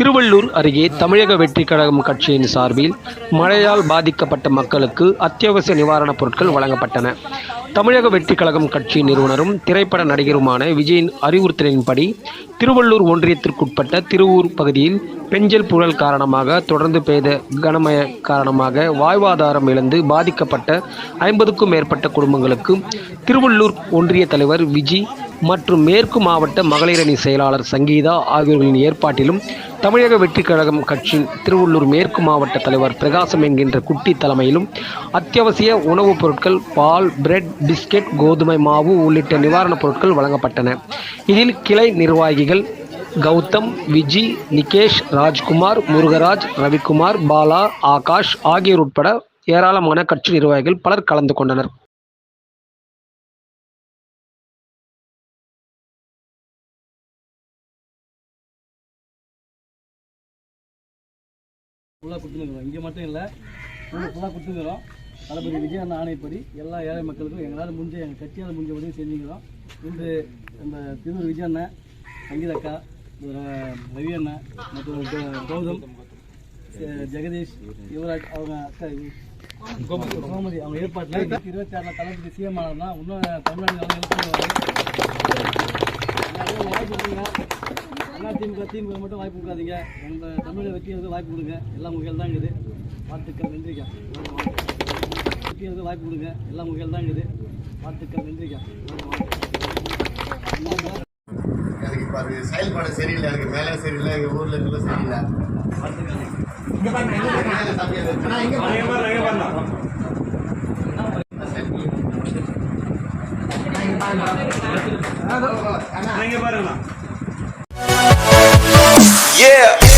திருவள்ளூர் அருகே தமிழக வெற்றி கழகம் கட்சியின் சார்பில் மழையால் பாதிக்கப்பட்ட மக்களுக்கு அத்தியாவசிய நிவாரணப் பொருட்கள் வழங்கப்பட்டன. தமிழக வெற்றி கழகம் கட்சி நிறுவனரும் திரைப்பட நடிகருமான விஜயின் அறிவுறுத்தலின்படி திருவள்ளூர் ஒன்றியத்திற்குட்பட்ட திருவூர் பகுதியில் பெஞ்சல் புழல் காரணமாக தொடர்ந்து பெய்த கனமய காரணமாக வாழ்வாதாரம் இழந்து பாதிக்கப்பட்ட ஐம்பதுக்கும் மேற்பட்ட குடும்பங்களுக்கு திருவள்ளூர் ஒன்றிய தலைவர் விஜி மற்றும் மேற்கு மாவட்ட மகளிரணி செயலாளர் சங்கீதா ஆகியோர்களின் ஏற்பாட்டிலும் தமிழக வெற்றி கழகம் கட்சியின் திருவள்ளூர் மேற்கு மாவட்ட தலைவர் பிரகாசம் என்கின்ற குட்டி தலைமையிலும் அத்தியாவசிய உணவுப் பொருட்கள் பால் பிரெட் பிஸ்கெட் கோதுமை மாவு உள்ளிட்ட நிவாரணப் பொருட்கள் வழங்கப்பட்டன. இதில் கிளை நிர்வாகிகள் கௌதம் விஜி நிகேஷ் ராஜ்குமார் முருகராஜ் ரவிக்குமார் பாலா ஆகாஷ் ஆகியோர் உட்பட ஏராளமான கட்சி நிர்வாகிகள் பலர் கலந்து கொண்டனர். ஃபுல்லாக கொடுத்துருக்குறோம் இங்கே மட்டும் இல்லை ஃபுல்லாக கொடுத்துருக்குறோம் தளபதி விஜய் அண்ணா ஆணைப்படி எல்லா ஏழை மக்களுக்கும் எங்களால் முடிஞ்ச எங்கள் கட்சியால் முடிஞ்ச உதவி செஞ்சுக்கிறோம். இன்று இந்த திருவூர் விஜய் அண்ணன் சங்கீத அக்கா ரவி அண்ணன் மற்றும் கௌதம் ஜெகதீஷ் யுவராஜ் அவங்க அக்கா கோமதி அவங்க ஏற்பாட்டில் இருபத்தி ஆறில் தளபதி சிஎம் ஆனதுனா இன்னும் தமிழ்நாடு வாய்ப்பு அண்ணா திமுக திமுக மட்டும் வாய்ப்பு கொடுக்காதீங்க. எங்கள் தமிழக வெற்றிகளுக்கு வாய்ப்பு கொடுங்க. எல்லாம் உங்கள் தான் இருக்குது. வாழ்த்துக்கள் நன்றிக்கா. வெற்றிகளுக்கு வாய்ப்பு கொடுங்க. எல்லாம் உங்கள் தான் இருக்குது. வாழ்த்துக்கள் நன்றிக்கா. எனக்கு இப்போ அது செயல்பாடு சரியில்லை. எனக்கு வேலை சரியில்லை. எங்கள் ஊரில் இருக்கிறது சரியில்லை. இங்க Yeah.